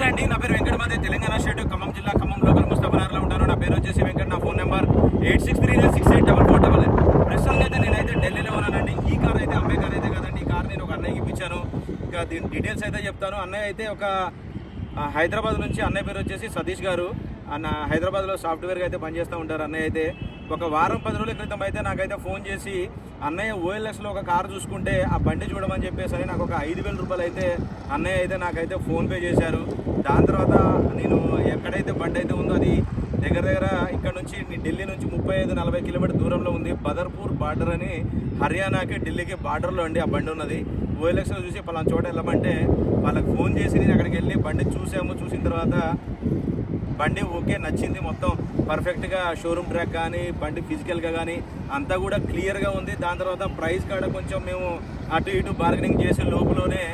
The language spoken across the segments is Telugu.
నమస్తే అండి. నా పేరు వెంకట మాదే తెలంగాణ స్టేట్ ఖమ్మం జిల్లా ఖమ్మం లోకల్ ముస్తాబనార్లో ఉంటాను. నా పేరు వచ్చేసి వెంకట. నా phone number eight six three nine six eight double four double eight. ప్రస్తుతానికి అయితే నేనైతే ఢిల్లీలో ఉన్నానండి. ఈ కార్ అయితే అమ్మే కార్ అయితే కదండి. ఈ కార్ నేను ఒక అన్నయ్యకి ఇప్పించాను. ఇంకా దీని డీటెయిల్స్ అయితే చెప్తాను. అన్నయ్య అయితే ఒక హైదరాబాద్ నుంచి అన్నయ్య పేరు వచ్చేసి సతీష్ గారు. అన్న హైదరాబాద్లో సాఫ్ట్వేర్గా అయితే పనిచేస్తూ ఉంటారు అన్నయ్య అయితే. ఒక వారం పది రోజుల క్రితం అయితే నాకైతే ఫోన్ చేసి అన్నయ్య ఓఎల్ఎక్స్లో ఒక కారు చూసుకుంటే ఆ బండి చూడమని చెప్పేసరి నాకు ఒక ఐదు వేల రూపాయలు అయితే అన్నయ్య అయితే నాకైతే ఫోన్పే చేశారు. దాని తర్వాత నేను ఎక్కడైతే బండి అయితే ఉందో అది దగ్గర దగ్గర ఇక్కడ నుంచి ఢిల్లీ నుంచి ముప్పై ఐదు నలభై కిలోమీటర్ దూరంలో ఉంది. బదర్పూర్ బార్డర్ అని హర్యానాకి ఢిల్లీకి బార్డర్లో అండి ఆ బండి ఉన్నది. ఓఎల్ఎక్స్లో చూసి పలానా చోట వెళ్ళమంటే వాళ్ళకి ఫోన్ చేసి నేను అక్కడికి వెళ్ళి బండి చూసాము. చూసిన తర్వాత బండి ఓకే నచ్చింది. మొత్తం పర్ఫెక్ట్గా షోరూమ్ ట్రాక్ కానీ బండి ఫిజికల్గా కానీ అంతా కూడా క్లియర్గా ఉంది. దాని తర్వాత ప్రైస్ కాడ కొంచెం మేము అటు ఇటు బార్గెనింగ్ చేసే లోపలనే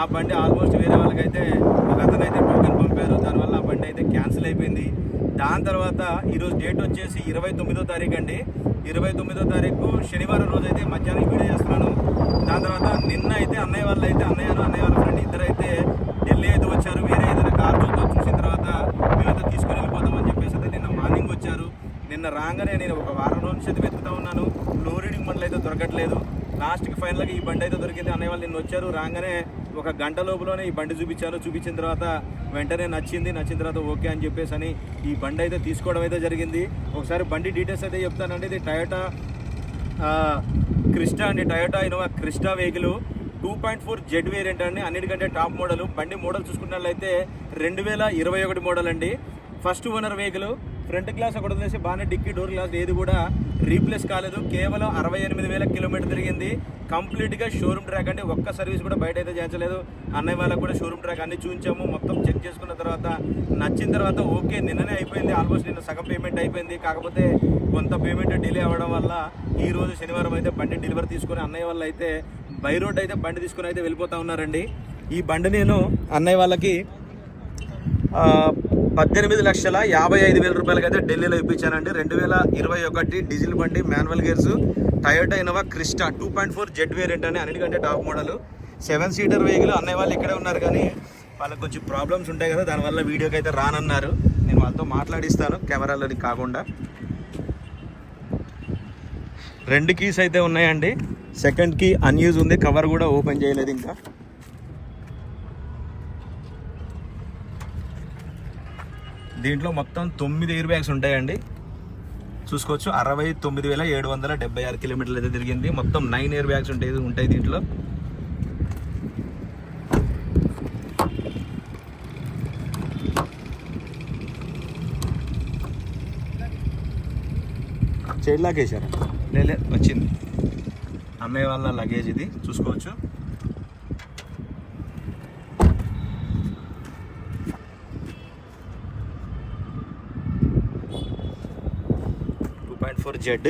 ఆ బండి ఆల్మోస్ట్ వేరే వాళ్ళకైతే ఒక అతను టోకెన్ పంపారు. దానివల్ల ఆ బండి అయితే క్యాన్సిల్ అయిపోయింది. దాని తర్వాత ఈరోజు డేట్ వచ్చేసి ఇరవై తొమ్మిదో తారీఖు అండి. ఇరవై తొమ్మిదో తారీఖు శనివారం రోజు అయితే మధ్యాహ్నం వీడియో చేస్తున్నాను. దాని తర్వాత నిన్న అయితే అన్నయ్య వాళ్ళు అయితే అన్నయ్యను అన్నయ్య వాళ్ళ ఫ్రెండ్ ఇద్దరైతే అయితే ఢిల్లీ అయితే వచ్చారు వేరే ఏదైనా కార్ చూద్దాం చూసిన తర్వాత మేమైతే తీసుకొని వెళ్ళిపోతామని చెప్పేసి అయితే నిన్న మార్నింగ్ వచ్చారు నిన్న రాగానే నేను ఒక వారం రోజుల నుంచి అయితే వెతుకుతా ఉన్నాను లో రీడింగ్ బండ్లు అయితే దొరకట్లేదు లాస్ట్కి ఫైనల్గా ఈ బండి అయితే దొరికింది. అన్నయ్య వాళ్ళు నిన్న వచ్చారు రాగానే ఒక గంట లోపులోనే ఈ బండి చూపించారు. చూపించిన తర్వాత వెంటనే నచ్చింది. నచ్చిన తర్వాత ఓకే అని చెప్పేసి అని ఈ బండి అయితే తీసుకోవడం అయితే జరిగింది. ఒకసారి బండి డీటెయిల్స్ అయితే చెప్తానండి. ఇది టయోటా క్రిస్టా అండి. Toyota Innova Crysta vehicle two point four Z variant అండి. అన్నిటికంటే టాప్ మోడల్ బండి మోడల్ చూసుకున్నట్లయితే రెండు వేల ఇరవై ఒకటి మోడల్ అండి. First owner vehicle front glass ఒకటి వదిలేసి బాగానే డిక్కీ డోర్ గ్లాస్ ఏది కూడా రీప్లేస్ కాలేదు. కేవలం అరవై ఎనిమిది వేల కిలోమీటర్ తిరిగింది. కంప్లీట్గా షోరూమ్ ట్రాక్ అంటే ఒక్క సర్వీస్ కూడా బయట అయితే చేయించలేదు. అన్నయ్య వాళ్ళకి కూడా షోరూమ్ ట్రాక్ అన్ని చూపించాము మొత్తం చెక్ చేసుకున్న తర్వాత నచ్చిన తర్వాత ఓకే నిన్ననే అయిపోయింది. ఆల్మోస్ట్ నిన్న సగం పేమెంట్ అయిపోయింది. కాకపోతే కొంత పేమెంట్ డిలే అవ్వడం వల్ల ఈ రోజు శనివారం అయితే బండి డెలివరీ తీసుకుని అన్నయ్య వాళ్ళు అయితే బై రోడ్ అయితే బండి తీసుకుని అయితే వెళ్ళిపోతా ఉన్నారండి. ఈ బండి నేను అన్నయ్య వాళ్ళకి పద్దెనిమిది లక్షల యాభై ఐదు వేల రూపాయలకి అయితే ఢిల్లీలో ఇప్పించానండి రెండు వేల ఇరవై ఒకటి డీజిల్ బండి manual gears Toyota Innova Crysta two point four Z variant అని అన్నిటికంటే top model. Seven seater vehicle అన్నయ్య వాళ్ళు ఇక్కడే ఉన్నారు కానీ వాళ్ళకి కొంచెం ప్రాబ్లమ్స్ ఉంటాయి కదా దానివల్ల వీడియోకి అయితే రానన్నారు. నేను వాళ్ళతో మాట్లాడిస్తాను కెమెరాలోని కాకుండా. రెండు కీస్ అయితే ఉన్నాయండి. సెకండ్ కీ అన్యూజ్ ఉంది కవర్ కూడా ఓపెన్ చేయలేదు ఇంకా. దీంట్లో మొత్తం తొమ్మిది ఎయిర్ బ్యాగ్స్ ఉంటాయండి. చూసుకోవచ్చు అరవై తొమ్మిది వేల ఏడు వందల డెబ్బై ఆరు కిలోమీటర్లు అయితే తిరిగింది. మొత్తం నైన్ ఎయిర్ బ్యాగ్స్ ఉంటాయి ఉంటాయి దీంట్లో. చైడ్ లాక్ వేసారా వచ్చింది. అమ్మే వాళ్ళ లగేజ్ ఇది. చూసుకోవచ్చు టూ పాయింట్ ఫోర్ జెడ్.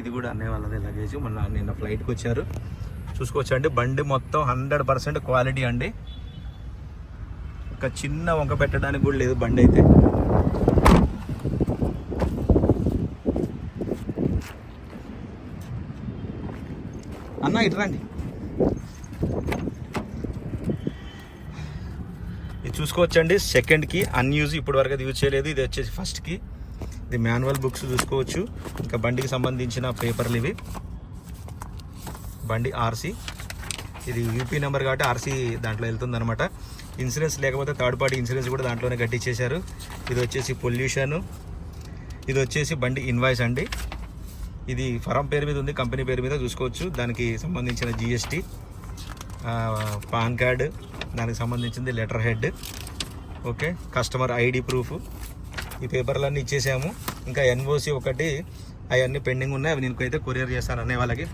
ఇది కూడా అన్నయ్య వాళ్ళదే లగేజ్ మొన్న నిన్న ఫ్లైట్కి వచ్చారు. చూసుకోవచ్చు అండి బండి మొత్తం హండ్రెడ్ పర్సెంట్ క్వాలిటీ అండి. ఒక చిన్న వంక పెట్టడానికి కూడా లేదు బండి అయితే. అన్న ఇటు రండి. చూసుకోవచ్చండి. సెకండ్కి అన్యూజ్ ఇప్పటి వరకు అది యూజ్ చేయలేదు. ఇది వచ్చేసి ఫస్ట్కి ఇది మాన్యువల్ బుక్స్ చూసుకోవచ్చు. ఇంకా బండికి సంబంధించిన పేపర్లు ఇవి. బండి ఆర్సీ ఇది యూపీ నెంబర్ కాబట్టి ఆర్సీ దాంట్లో వెళ్తుంది అనమాట ఇన్సూరెన్స్ లేకపోతే థర్డ్ పార్టీ ఇన్సూరెన్స్ కూడా దాంట్లోనే కట్టించేశారు ఇది వచ్చేసి పొల్యూషన్ ఇది వచ్చేసి బండి ఇన్వాయిస్ అండి. ఇది ఫరం పేరు మీద ఉంది కంపెనీ పేరు మీద చూసుకోవచ్చు. దానికి సంబంధించిన జిఎస్టీ పాన్ కార్డ్ దానికి సంబంధించింది letter head. Okay customer ID proof. ఈ పేపర్లన్నీ ఇచ్చేసాము. ఇంకా ఎన్ఓసి ఒకటి అవన్నీ పెండింగ్ ఉన్నాయి. అవి నేను అయితే కొరియర్ చేస్తాను అనే వాళ్ళకి.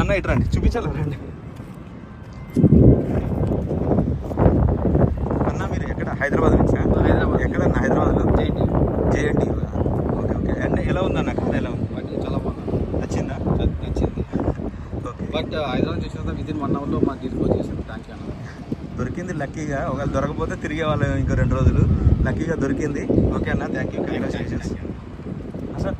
అన్న ఇటు రండి. చూపించాలి? రండి. అన్న మీరు ఎక్కడ? హైదరాబాద్ నుంచా హైదరాబాద్. ఎక్కడన్నా హైదరాబాద్లో JNT. JNT. Okay okay. And ఎలా ఉందన్న కార్ ఎలా ఉంది? చాలా బాగుంది. నచ్చిందా? నచ్చింది. ఓకే. బట్ హైదరాబాద్ చేసిన తర్వాత వితిన్ వన్ అవర్లో మాకు డిస్పోజ్ చేసాను థ్యాంక్ యూ అన్న. దొరికింది లక్కీగా. ఒకవేళ దొరకపోతే తిరిగే వాళ్ళు ఇంకో రెండు రోజులు. లక్కీగా దొరికింది. ఓకే అన్న thank you congratulations sir.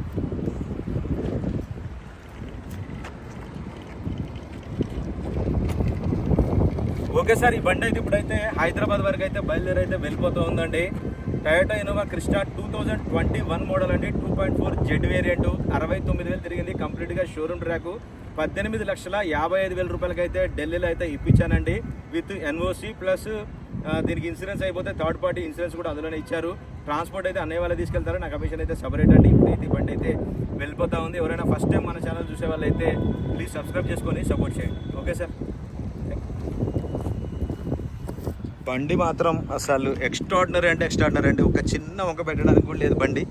Okay sir ఈ బండి అయితే ఇప్పుడైతే హైదరాబాద్ వరకు అయితే బయలుదేరి అయితే వెళ్ళిపోతూ ఉందండి. Toyota Innova Crysta two thousand twenty one model అండి. Two point four Z variant అరవై తొమ్మిది వేలు తిరిగింది. కంప్లీట్గా షోరూమ్ ట్రాక్ పద్దెనిమిది లక్షల యాభై ఐదు వేల రూపాయలకి అయితే ఢిల్లీలో అయితే ఇప్పించానండి. విత్ ఎన్ఓసి ప్లస్ దీనికి ఇన్సూరెన్స్ అయిపోతే థర్డ్ పార్టీ ఇన్సూరెన్స్ కూడా అందులోనే ఇచ్చారు. ట్రాన్స్పోర్ట్ అయితే అన్నయ్య వాళ్ళే తీసుకెళ్తారు. నా కమిషన్ అయితే సపరేట్ అండి. ఇప్పుడైతే బండి అయితే వెళ్ళిపోతా ఉంది. ఎవరైనా ఫస్ట్ టైం మన ఛానల్ చూసే వాళ్ళు అయితే ప్లీజ్ సబ్స్క్రైబ్ చేసుకొని సపోర్ట్ చేయండి. ఓకే సార్ బండి మాత్రం అసలు ఎక్స్ట్రాడినరీ అంటే ఎక్స్ట్రాడినరీ అండి. ఒక చిన్న వంక పెట్టడానికి కూడా లేదు బండి.